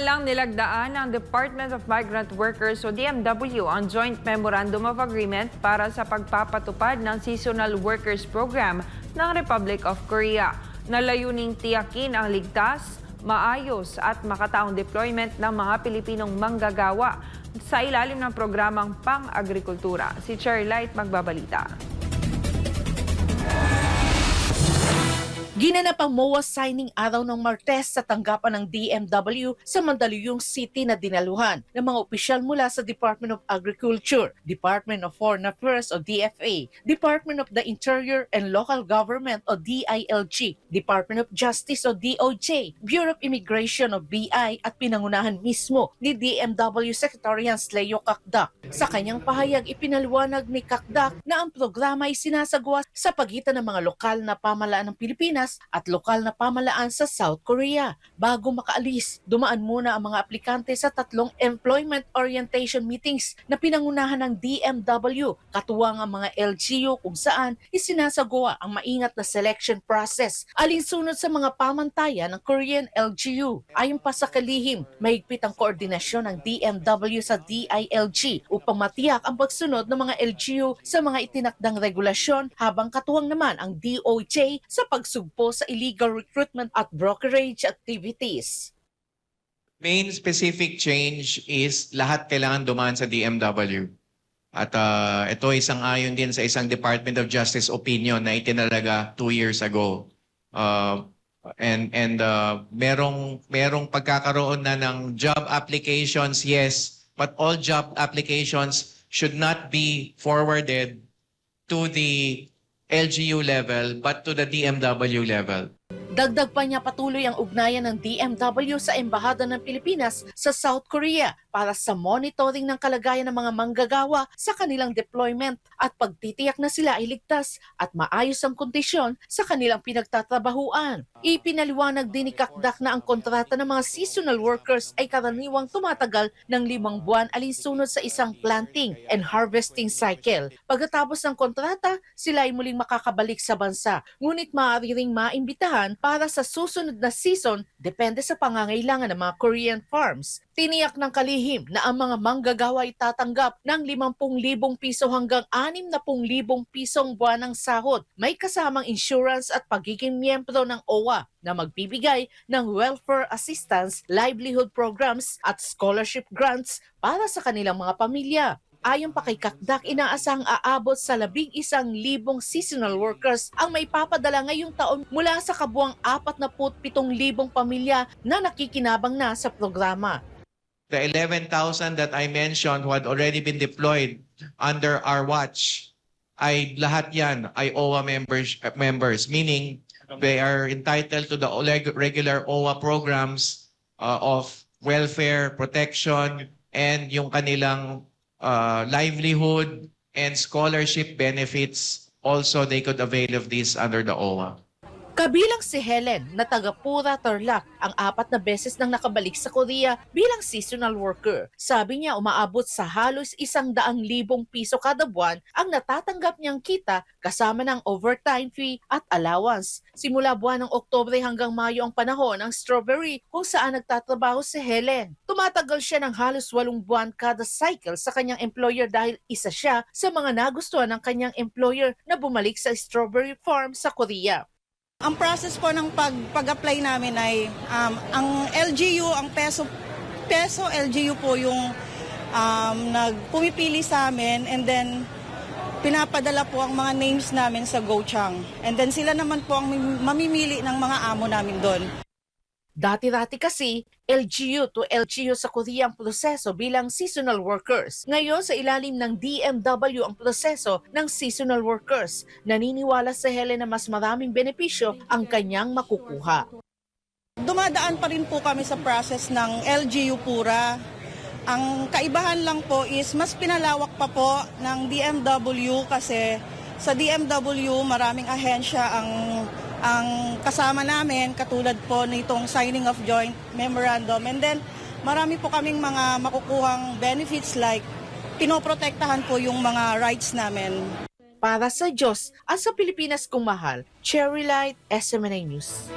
Samalang nilagdaan ng Department of Migrant Workers o DMW ang Joint Memorandum of Agreement para sa pagpapatupad ng Seasonal Workers Program ng Republic of Korea na layuning tiyakin ang ligtas, maayos at makataong deployment ng mga Pilipinong manggagawa sa ilalim ng programang pang-agrikultura. Si Cherlight magbabalita. Ginanap ang MOA signing araw ng Martes sa tanggapan ng DMW sa Mandaluyong City na dinaluhan ng mga opisyal mula sa Department of Agriculture, Department of Foreign Affairs o DFA, Department of the Interior and Local Government o DILG, Department of Justice o DOJ, Bureau of Immigration o BI at pinangunahan mismo ni DMW Secretary Hans Leo Kakdak. Sa kanyang pahayag, ipinaliwanag ni Kakdak na ang programa ay sinasagawa sa pagitan ng mga lokal na pamalaan ng Pilipinas at lokal na pamalaan sa South Korea. Bago makaalis, dumaan muna ang mga aplikante sa tatlong employment orientation meetings na pinangunahan ng DMW, katuwang ang mga LGU kung saan isinasagawa ang maingat na selection process alinsunod sa mga pamantayan ng Korean LGU. Ayon pa sa kalihim, mahigpit ang koordinasyon ng DMW sa DILG upang matiyak ang pagsunod ng mga LGU sa mga itinakdang regulasyon habang katuwang naman ang DOJ sa pagsugpo sa illegal recruitment at brokerage activities. main specific change is lahat kailangan dumaan sa DMW. At ah, ito isang ayon din sa isang Department of Justice opinion na itinalaga two years ago. Uh, and and uh, merong merong pagkakaroon na ng job applications, yes, but all job applications should not be forwarded to the LGU level but to the DMW level. Dagdag pa niya patuloy ang ugnayan ng DMW sa Embahada ng Pilipinas sa South Korea para sa monitoring ng kalagayan ng mga manggagawa sa kanilang deployment at pagtitiyak na sila ay ligtas at maayos ang kondisyon sa kanilang pinagtatrabahuan. Ipinaliwanag din ni Kakdak na ang kontrata ng mga seasonal workers ay karaniwang tumatagal ng limang buwan alinsunod sa isang planting and harvesting cycle. Pagkatapos ng kontrata, sila ay muling makakabalik sa bansa. Ngunit maaari ring maimbitahan para sa susunod na season depende sa pangangailangan ng mga Korean farms. Tiniyak ng kalihim na ang mga manggagawa ay tatanggap ng 50,000 piso hanggang 60,000 pisong buwanang sahod. May kasamang insurance at pagiging miyembro ng OWA na magbibigay ng welfare assistance, livelihood programs at scholarship grants para sa kanilang mga pamilya. Ayon pa kay Kakdak, inaasahang aabot sa labing isang libong seasonal workers ang may papadala ngayong taon mula sa kabuang 47,000 pamilya na nakikinabang na sa programa. The 11,000 that I mentioned who had already been deployed under our watch, ay lahat yan ay OWA members, members meaning they are entitled to the regular OWA programs uh, of welfare, protection, and yung kanilang uh, livelihood and scholarship benefits. Also, they could avail of this under the OWA. Kabilang si Helen na taga Pura Tarlac ang apat na beses nang nakabalik sa Korea bilang seasonal worker. Sabi niya umaabot sa halos isang daang libong piso kada buwan ang natatanggap niyang kita kasama ng overtime fee at allowance. Simula buwan ng Oktobre hanggang Mayo ang panahon ng strawberry kung saan nagtatrabaho si Helen. Tumatagal siya ng halos walong buwan kada cycle sa kanyang employer dahil isa siya sa mga nagustuhan ng kanyang employer na bumalik sa strawberry farm sa Korea. Ang process po ng pag, pag-apply namin ay um, ang LGU, ang peso, peso LGU po yung um, nagpumipili sa amin and then pinapadala po ang mga names namin sa GoChang. And then sila naman po ang mamimili ng mga amo namin doon. Dati-dati kasi, LGU to LGU sa Korea proseso bilang seasonal workers. Ngayon, sa ilalim ng DMW ang proseso ng seasonal workers. Naniniwala sa Helen na mas maraming benepisyo ang kanyang makukuha. Dumadaan pa rin po kami sa process ng LGU Pura. Ang kaibahan lang po is mas pinalawak pa po ng DMW kasi sa DMW maraming ahensya ang ang kasama namin katulad po nitong signing of joint memorandum and then marami po kaming mga makukuhang benefits like pinoprotektahan po yung mga rights namin. Para sa Diyos at sa Pilipinas kung mahal, Cherry Light, SMNA News.